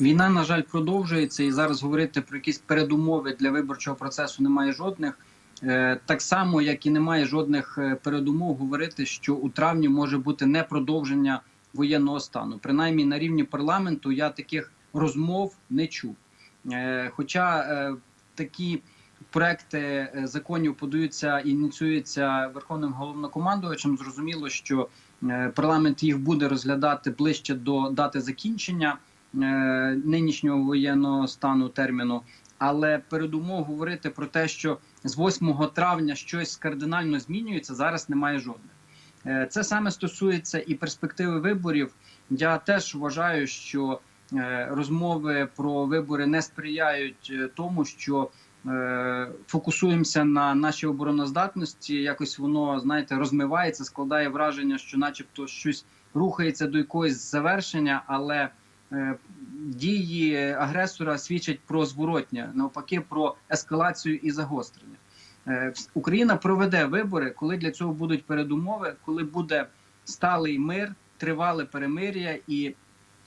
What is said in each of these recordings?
Війна, на жаль, продовжується, і зараз говорити про якісь передумови для виборчого процесу немає жодних. Е, Так само, як і немає жодних е, передумов говорити, що у травні може бути не продовження воєнного стану. Принаймні на рівні парламенту я таких розмов не чув. Е, Хоча такі проекти законів подаються і ініціюються верховним головнокомандувачем, зрозуміло, що парламент їх буде розглядати ближче до дати закінчення нинішнього воєнного стану терміну. Але передумов говорити про те, що з 8 травня щось кардинально змінюється, зараз немає жодних. Е, Це саме стосується і перспективи виборів. Я теж вважаю, що е, розмови про вибори не сприяють е, тому, що е, фокусуємося на нашій обороноздатності. Якось воно знаєте розмивається, складає враження, що, начебто, щось рухається до якогось завершення, але е, дії агресора свідчать про зворотнє, навпаки, про ескалацію і загострення. Е, Україна проведе вибори, коли для цього будуть передумови, коли буде сталий мир, тривале перемир'я і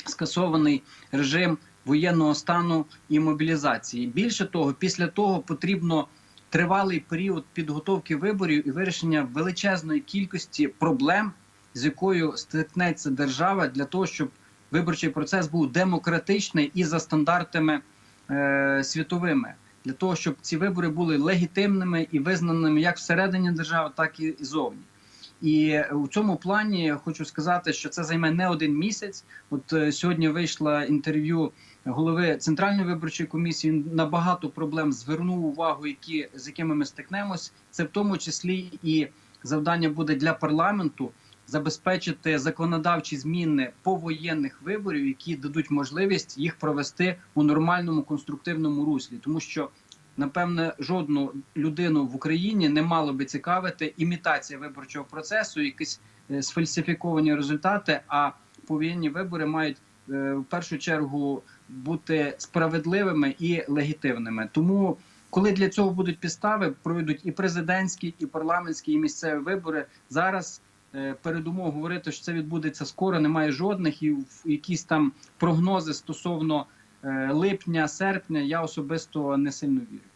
скасований режим воєнного стану і мобілізації. Більше того, після того потрібно тривалий період підготовки виборів і вирішення величезної кількості проблем, з якою стикнеться держава, для того, щоб виборчий процес був демократичний і за стандартами е, світовими, для того, щоб ці вибори були легітимними і визнаними як всередині держави, так і зовні. І у цьому плані я хочу сказати, що це займе не один місяць. От е, сьогодні вийшло інтерв'ю голови центральної виборчої комісії. На багато проблем звернув увагу, які з якими ми стикнемось. Це в тому числі і завдання буде для парламенту забезпечити законодавчі зміни повоєнних виборів, які дадуть можливість їх провести у нормальному конструктивному руслі, тому що напевне жодну людину в Україні не мало би цікавити імітація виборчого процесу, якісь е, сфальсифіковані результати. А повоєнні вибори мають е, в першу чергу бути справедливими і легітимними. Тому, коли для цього будуть підстави, пройдуть і президентські, і парламентські, і місцеві вибори зараз. Е, Передумов говорити, що це відбудеться скоро, немає жодних, і якісь там прогнози стосовно е, липня, серпня я особисто не сильно вірю.